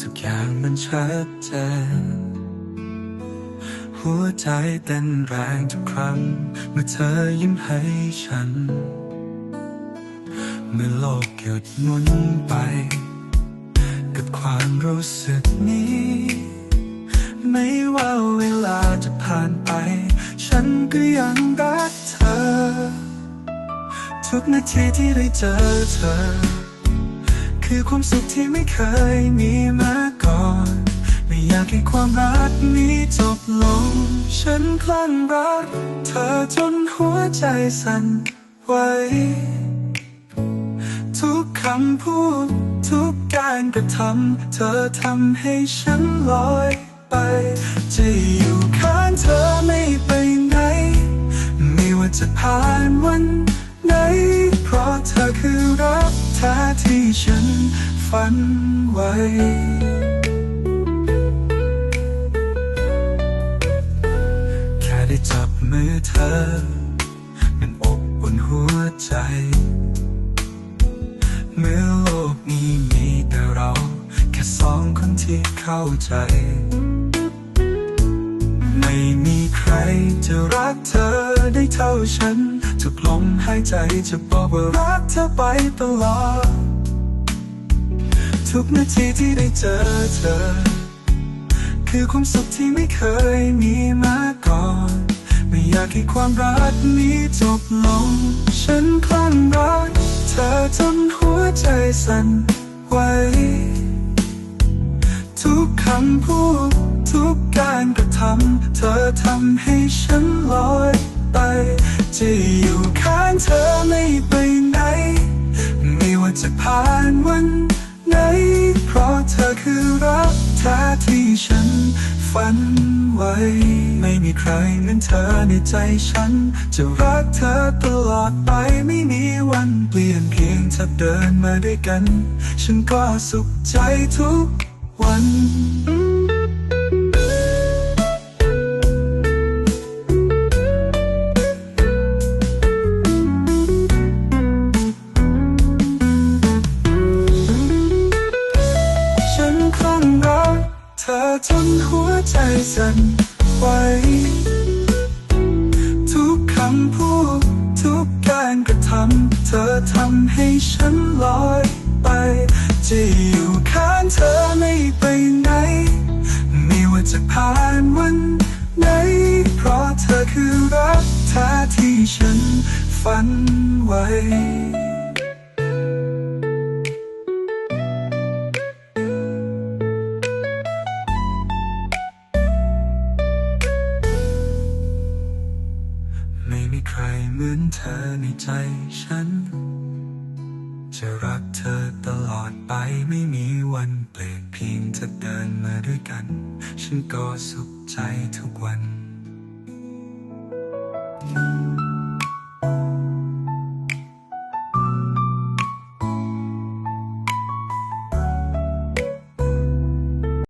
ทุกอย่างมันชัดเจนหัวใจเต้นแรงทุกครั้ง เมื่อเธอยิ้มให้ฉัน เมื่อโลกหยุดหมุนไป กับความรู้สึกนี้ ไม่ว่าเวลาจะผ่านไป ฉันก็ยังรักเธอ ทุกนาทีที่ได้เจอเธอ คือความสุขที่ไม่เคยมีมาก่อน ไม่อยากให้ความรักนี้จบลง ฉันคลั่งรัก เธอจนหัวใจสั่นไหวทุกคำพูด ทุกการกระทำเธอทำให้ฉันลอยไปจะอยู่ ฝันไว้ แค่ได้จับมือเธอ มันอบอุ่นหัวใจ เมื่อโลกนี้มีแต่เรา แค่สองคนที่เข้าใจ ไม่มีใครจะรักเธอได้เท่าฉันทุกลมหายใจจะบอกว่ารักเธอไปตลอด ทุกนาทีที่ได้เจอเธอ คือความสุขที่ไม่เคยมีมาก่อน ไม่อยากให้ความรักนี้จบลง ฉันคลั่งรักเธอจนหัวใจสั่นไหวทุกคำพูดทุกการกระทำเธอทำให้ฉันลอยไปจะอยู่ข้างเธอไม่ไปไหน ไม่ว่าจะผ่านวัน ฝันไว้ ไม่มีใครเหมือนเธอในใจฉัน จะรักเธอตลอดไปไม่มีวันเปลี่ยนเพียงถ้าเดินมาด้วยกัน ฉันก็สุขใจทุกวันฉัน สั่นไหวทุกคำพูดทุกการกระทำเธอทำให้ฉันลอยไปจะอยู่ข้างเธอไม่ไปไหน ไม่ว่าจะผ่านวันไหน เพราะเธอคือรักแท้ที่ฉันฝันไว้ เหมือนเธอในใจฉัน จะรักเธอตลอดไปไม่มีวันเปลี่ยนเพียงจะเดินมาด้วยกัน ฉันก็สุขใจทุกวัน